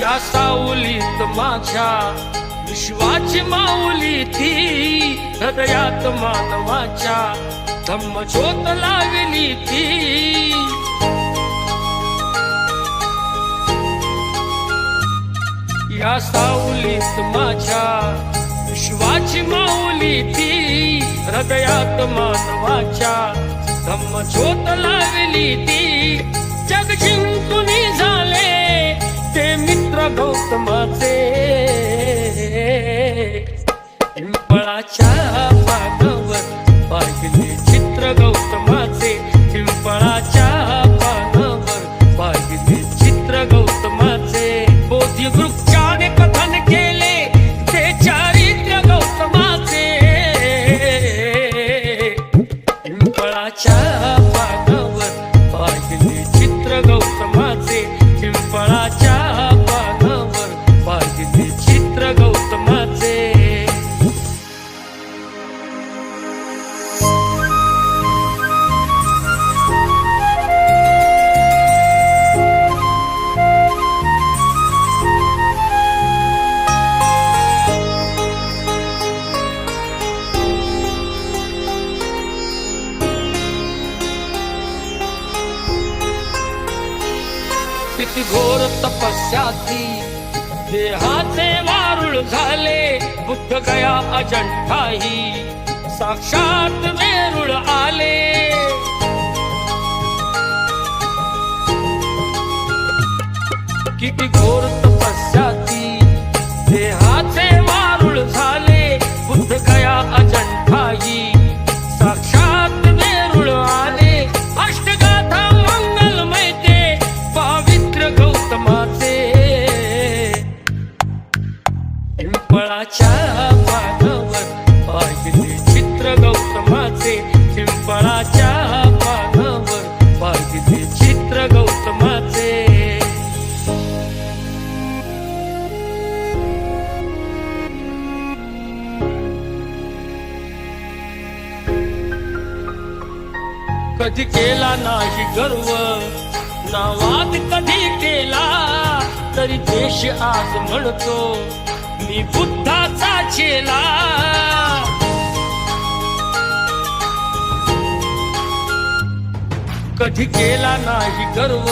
या साऊलीत माझ्या विश्वाची माऊली ती हृदयात मानवाच्या धम्म ज्योत लावली ती. या साऊलीत माझ्या विश्वाची माऊली ती हृदयात मानवाच्या धम्म ज्योत लावली ती. जग जिंकून जा ಗೌತಮತೆ साथी देहाचे वारुळ झाले बुद्ध गया अजंठाही. साक्षात वेरुळ आले. ना वाद कधी केला तरी देश आज म्हणतो मी बुद्धाचा चेला. कधी केला नाही गर्व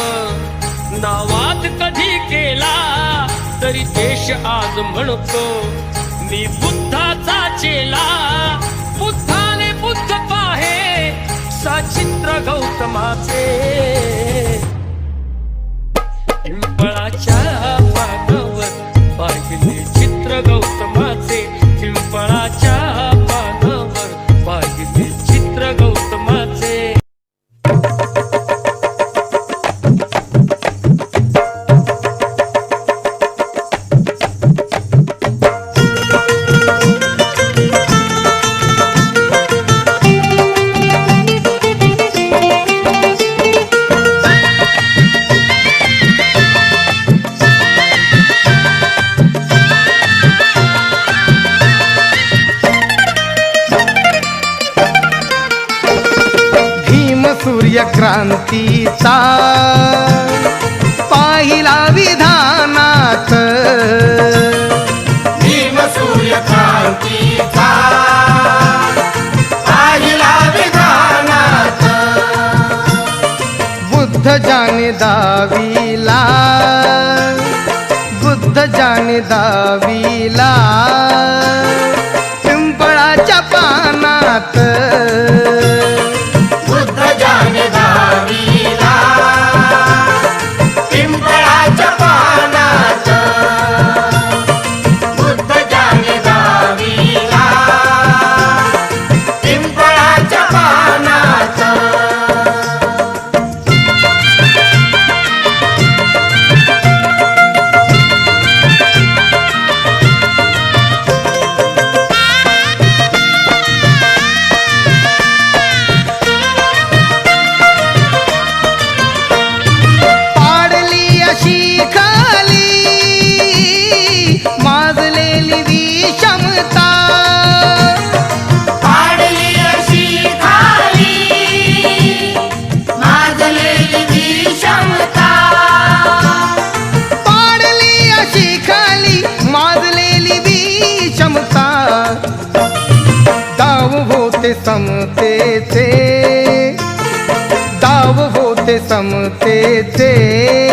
नावात कधी केला तरी देश आज म्हणतो मी बुद्धाचा चेला. बुद्धाने बुद्ध पाहे साचित्र गौतमाचे जाने दावीला बुद्ध जाने दावी समतेचे. दाव होते समतेचे.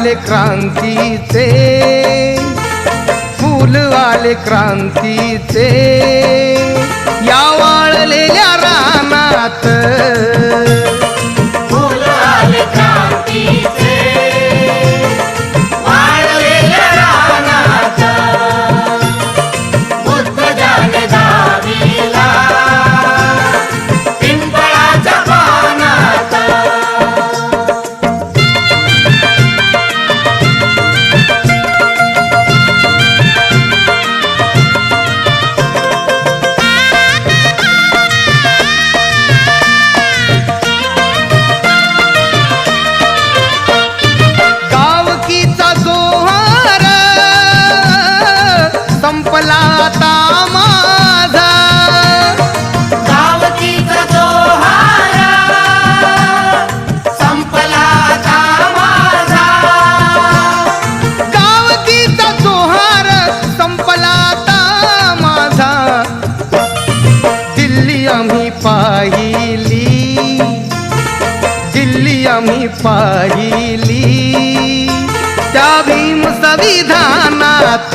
आले क्रांतीचे फूल आले क्रांतीचे या वाळलेल्या रानात फूल आले क्रांतीचे आम्ही पाहिली. दिल्ली आम्ही पाहिली. त्या भीम संविधानात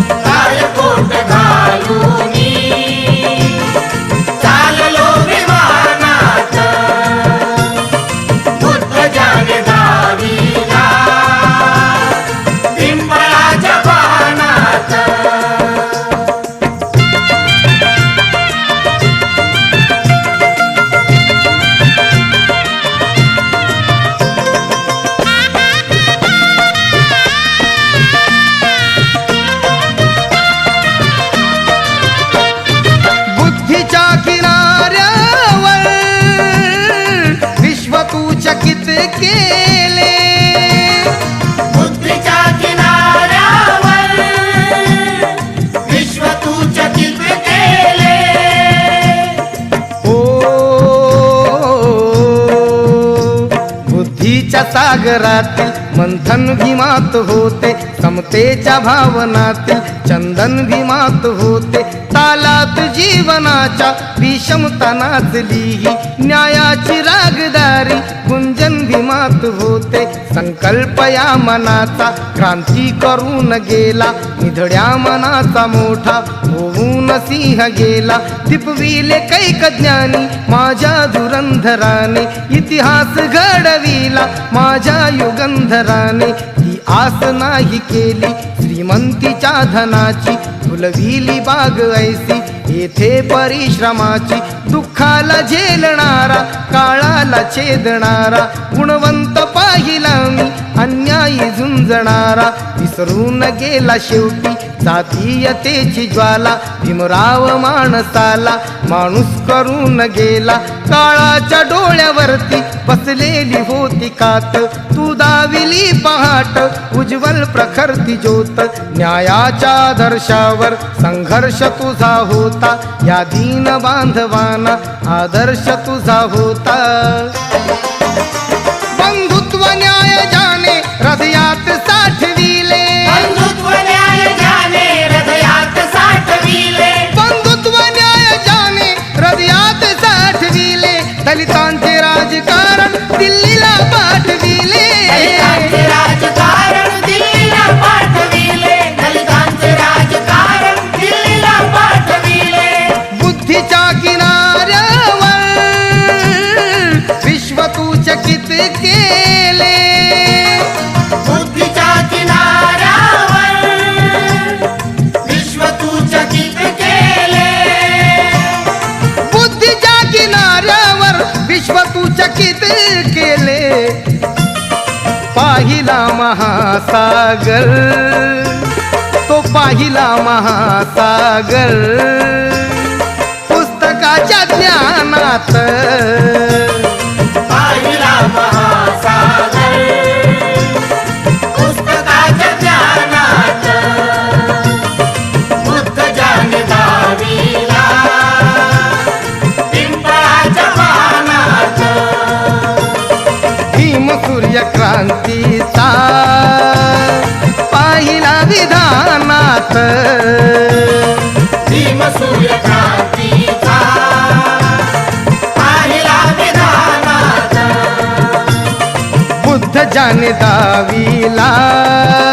Oh, सागरातील मंथन भीमात होते समतेच्या भावनात चंदन भीमात होते. तालात जीवनाच्या विषमता नाचली न्यायाची रागदारी गुंजन भीमात होते. संकल्प या मनाचा क्रांती करून गेला निधड्या मनाचा मोठा होऊन सिंह गेला. दिपविले कैक ज्ञानी माझ्या धुरंधराने इतिहास घडविला. माझ्या युगंधराने आस नाही केली. श्रीमंतीच्या धनाची फुलविली बाग ऐसी. येथे परिश्रमाची दुःखाला झेलणारा काळाला छेदणारा गुणवंत पाहिला मी अन्यायी झुंजणारा. विसरून गेला शेवटी जातीयतेची ज्वाला भीमराव माणसाला. माणूस करून गेला काळाच्या डोळ्यावरती बसलेली होती कात. तू दाविली पहाट उज्ज्वल प्रखरती ज्योत. न्यायाच्या आदर्शावर संघर्ष तुझा होता. या दीन बांधवाना आदर्श तुझा होता. बंधुत्व न्याय जाणे हृदयात पाहिला महासागर. तो पाहिला महासागर. पुस्तकाच्या ज्ञानात जाने दावीला।